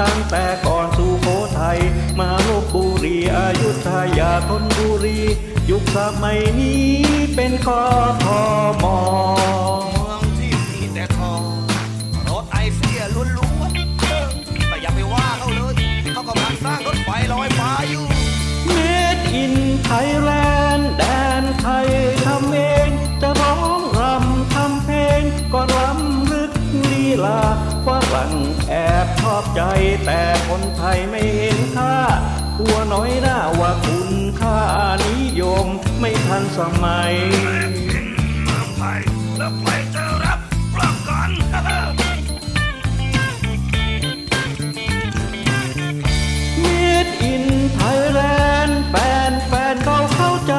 ตั้งแต่ก่อนสุโขทัยมาลบบุรีอายุทยาทนบุรี ยุคสมัยนี้เป็นกทมเมืองที่มีแต่ทองรถไอเสียล้วนๆแต่อย่าไปว่าเขาเลย เขากำลังสร้างรถไฟลอยฟ้าอยู่เมดอินไทยแลนด์แดนไทยทำเองจะร้องรำทำเพลงก็รำลึกลีลา ฝรั่งแอบชอบใจแต่คนไทยไม่เห็นค่ากลัวน้อยหน้าว่าคุณค่านิยมไม่ทันสมัยเมืองไทยแล้วใครจะรับประกัน Made in Thailand แฟนแฟนเขาเข้าใจ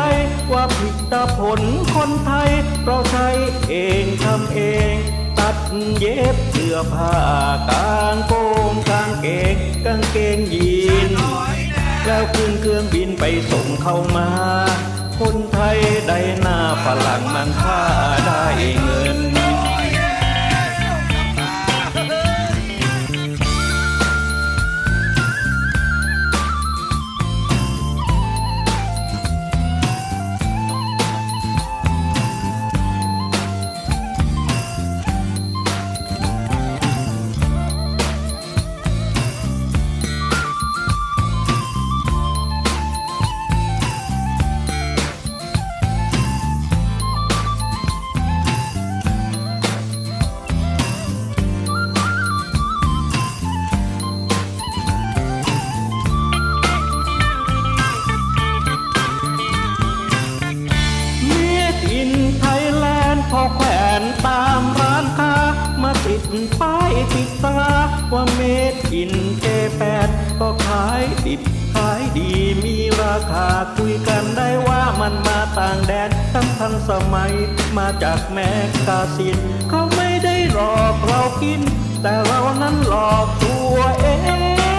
ว่าผลิตผลคนไทย เราใช้เองทำเอง เย็บเสื้อผ้ากางโกงกางเกงกางเกงยีนแล้วขึ้นเครื่องบินไปส่งเข้ามา คนไทยได้หน้าฝรั่งมันค่าได้เงิน ไทยแลนด์พอแขวนตามร้านค้า มาติดป้ายติดตาว่าเมดอินเจแปดก็ขายดิบขายดีมีราคาคุยกันได้ว่ามันมาต่างแดนทั้งทันสมัยมาจากแมกกาซิน เขาไม่ได้หลอกเรากิน แต่เรานั้นหลอกตัวเอง